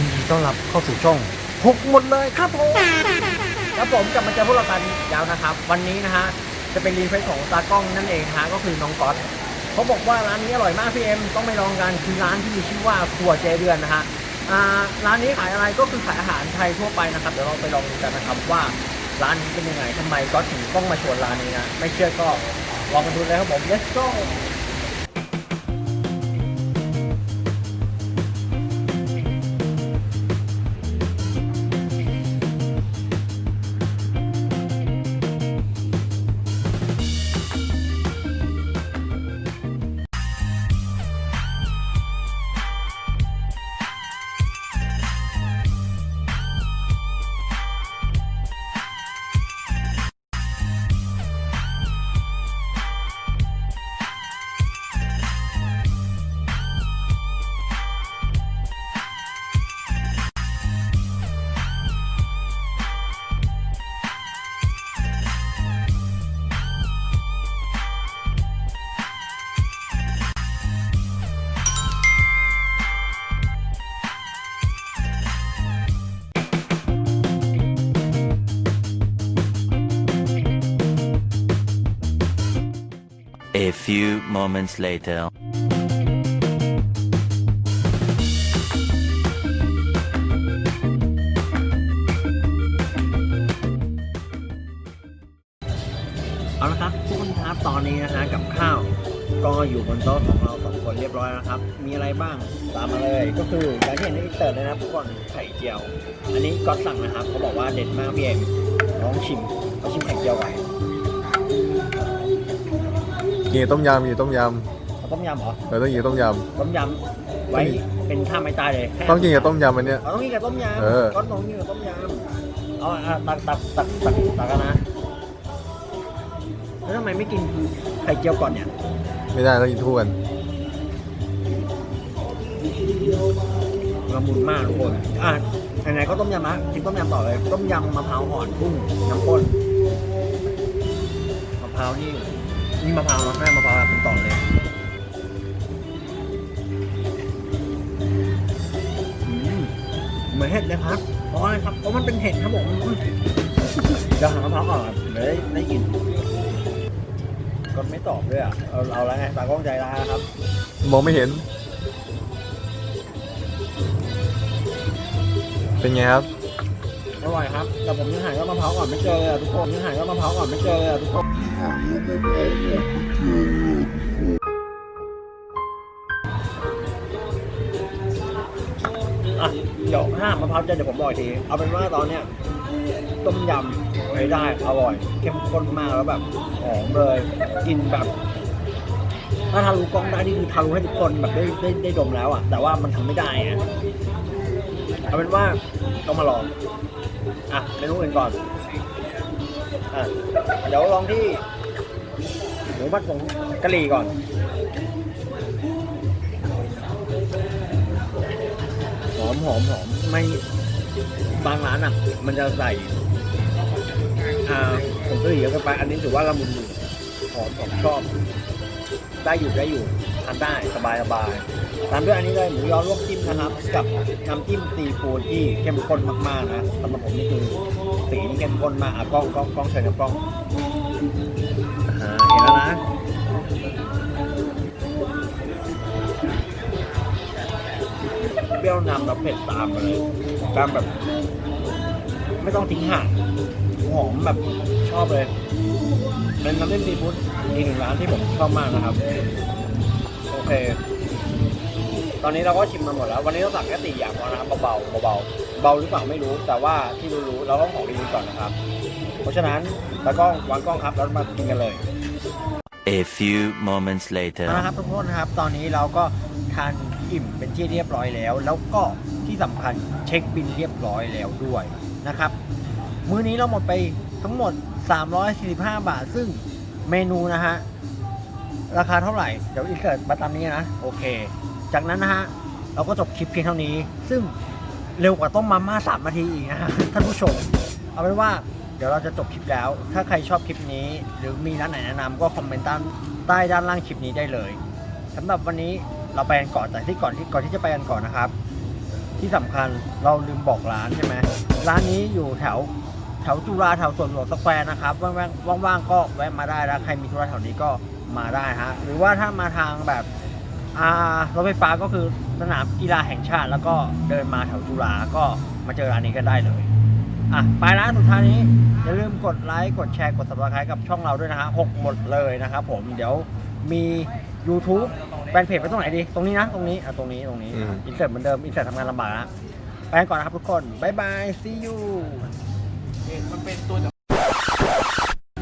ยินดีต้อนรับเข้าสู่ช่องหกหมดเลยครับผมครับผมกลับมาเจอพวกเรากันอีกแล้วนะครับ วันนี้นะฮะจะเป็นรีเควของตากล้องนั่นเองฮะก็คือน้องก๊อตเขาบอกว่าร้านนี้อร่อยมากพี่เอ็มต้องไปลองกันคือร้านที่มีชื่อว่าครัวเจเดือนนะฮะอ่าร้านนี้ขายอะไรก็คือขายอาหารไทยทั่วไปนะครับเดี๋ยวเราไปลองดูกันนะครับว่าร้านนี้เป็นยังไงทำไมก๊อตถึงต้องมาชวนร้านนี้นะไม่เชื่อก็ลองกันดูเลยครับผม let's go A few moments later. เอาละครับทุกคนครับตอนนี้นะฮะกับข้าวก็อยู่บนโต๊ะของเราสองคนเรียบร้อยแล้วครับ มีอะไรบ้างตามมาเลยก็คืออย่างที่เห็นในอินเตอร์เลยนะครับทุกคนไข่เจียว อันนี้ก็สั่งนะครับเขาบอกว่าเด็ดมากพี่เอ็มลองชิมเขาชิมไข่เจียวไว้ นกับต้มยำกินกับต้มยเอาต้มยำเหรอำเออต้องกินกับต้มย ต้มยำไว้เป็นท่าไม้ตายเลยำต้องกินกับต้มยำอันเนี้ยเราต้องกินกับต้มยเออำก็ต้องกินกับต้มยำเอาอะตักตักตักตักตักกันนะแล้วทำไมไม่กินไข่เจียวก่อนเนี่ยไม่ได้ต้องกินคู่กันละมุนมากทุกคนอะไหนๆก็ต้มยำนะกินต้มยำต่อเลย ต้มยำมะพร้าวอ่อนกุ้งน้ำข้นมะพร้าวนี่ นี่มะพร้าวนะแม่มะพร้าวแบบเป็นต่อเลยอืมเหมือนเห็ดเลยครับเพราะอะไรครับเพราะมันเป็นเห็ดครับผมอืมเดี๋ยวหามะพร้าวก่อนครับเดี๋ยวได้ได้กินก็ไม่ตอบด้วยอะเอาเอาแล้วไงตากล้องใจร้ายแล้วครับ มองไม่เห็น เป็นไงครับ อยครับแต่ผมยังหายก็มะพร้าวก่อนไม่เจอเลยอะทุกคนยังหายก็มะพร้าวก่อนไม่เจอเลยอะทุกคนอะเดี๋ยวห้ามมะพร้าวเจอเดี๋ยวผมบอกอีกทีเอาเป็นว่าตอนเนี้ยต้มยำใช้ได้อร่อย เข้มข้นมากแล้วแบบหอมเลยกินแบบถ้าทารุกล้องได้นี่คือทารุให้ทุกคนแบบได้ได้ได้ดมแล้วอะแต่ว่ามันทำไม่ได้อะ เอาเป็นว่าต้องมาลองอะเมนูอื่นก่อนอะเดี๋ยวลองที่หมูผัดผงกะหรี่ก่อนหอมหอมหอมไม่บางร้านอะ มันจะใส่อ่าผงกะหรี่เยอะกินไป อันนี้ถือว่าละมุนอยู่หอมผมชอบ ได้อยู่ได้อยู่ ทานได้สบายสบายตามด้วยอันนี้เลยหมูยอลวกจิ้มนะครับ กับน้ำจิ้มซีฟู้ดที่เข้มข้นมากๆนะสำหรับผมนี่คือสีนี่เข้มข้นมากอะกล้องกล้องกล้องเชิญกับกล้องอ่าเห็นแล้วนะเปรี้ยวนำแล้วเผ็ดตามมาเลยตามแบบ ไม่ต้องทิ้งห่างหอมแบบชอบเลย เป็นน้ำจิ้มซีฟู้ดอีกหนึ่งร้านที่ผมชอบมากนะครับ เค ตอนนี้เราก็ชิมมาหมดแล้ว วันนี้เราสั่งแค่สี่อย่างพอนะครับเบาๆเบาๆเบาหรือเปล่าไม่รู้ แต่ว่าที่รู้ๆเราต้องของดีๆก่อนนะครับ เพราะฉะนั้นตากล้องวางกล้องครับแล้วมากินกันเลย A few moments later. นะครับทุกคนนะครับ ตอนนี้เราก็ทานอิ่มเป็นที่เรียบร้อยแล้ว แล้วก็ที่สำคัญเช็คบินเรียบร้อยแล้วด้วยนะครับ มื้อนี้เราหมดไปทั้งหมด 345 บาท ซึ่งเมนูนะฮะ ราคาเท่าไหร่ เดี๋ยวอินเสิร์ตมาตามนี้นะ โอเค จากนั้นนะฮะ เราก็จบคลิปเพียงเท่านี้ ซึ่งเร็วกว่าต้มมาม่าสามนาทีอีกนะฮะ ท่านผู้ชม เอาเป็นว่าเดี๋ยวเราจะจบคลิปแล้ว ถ้าใครชอบคลิปนี้ หรือมีร้านไหนแนะนำก็คอมเมนต์ใต้ใต้ด้านล่างคลิปนี้ได้เลยสำหรับวันนี้เราไปกันก่อนแต่ที่ก่อนที่ก่อนที่จะไปกันก่อนนะครับ ที่สำคัญเราลืมบอกร้านใช่ไหมร้านนี้อยู่แถวแถวจุฬาแถวสวนหลวงสแควร์นะครับว่างๆว่างๆก็แวะมาได้แล้วใครมีธุระแถวนี้ก็ มาได้ฮะหรือว่าถ้ามาทางแบบอ่ารถไฟฟ้าก็คือสนามกีฬาแห่งชาติ แล้วก็เดินมาแถวจุฬาก็มาเจอร้านนี้ก็ได้เลยอะไปร้านสุดท้ายนี้ อย่าลืมกดไลค์กดแชร์กด subscribe กับช่องเราด้วยนะฮะหกหมดเลยนะครับผมเดี๋ยวมี YouTube แฟนเพจไปตรงไหนดี ตรงนี้นะ ตรงนี้อะตรงนี้ตรงนี้อืมอินเสิร์ตเหมือนเดิมอินเสิร์ตทำงานลำบากนะไปกันก่อนนะครับทุกคนบ๊ายบาย see you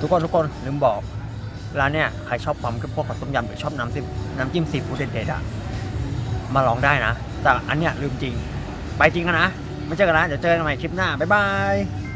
ทุกคนทุกคนลืมบอก ร้านเนี่ยใครชอบความเข้มข้นของต้มยำหรือชอบน้ำซิน้ำจิ้มซีฟู้ดเด็ดๆอะมาลองได้นะ แต่อันเนี้ยลืมจริง ไปจริงกันนะ ไม่เจอกันนะ เดี๋ยวเจอกันใหม่คลิปหน้า บ๊ายบาย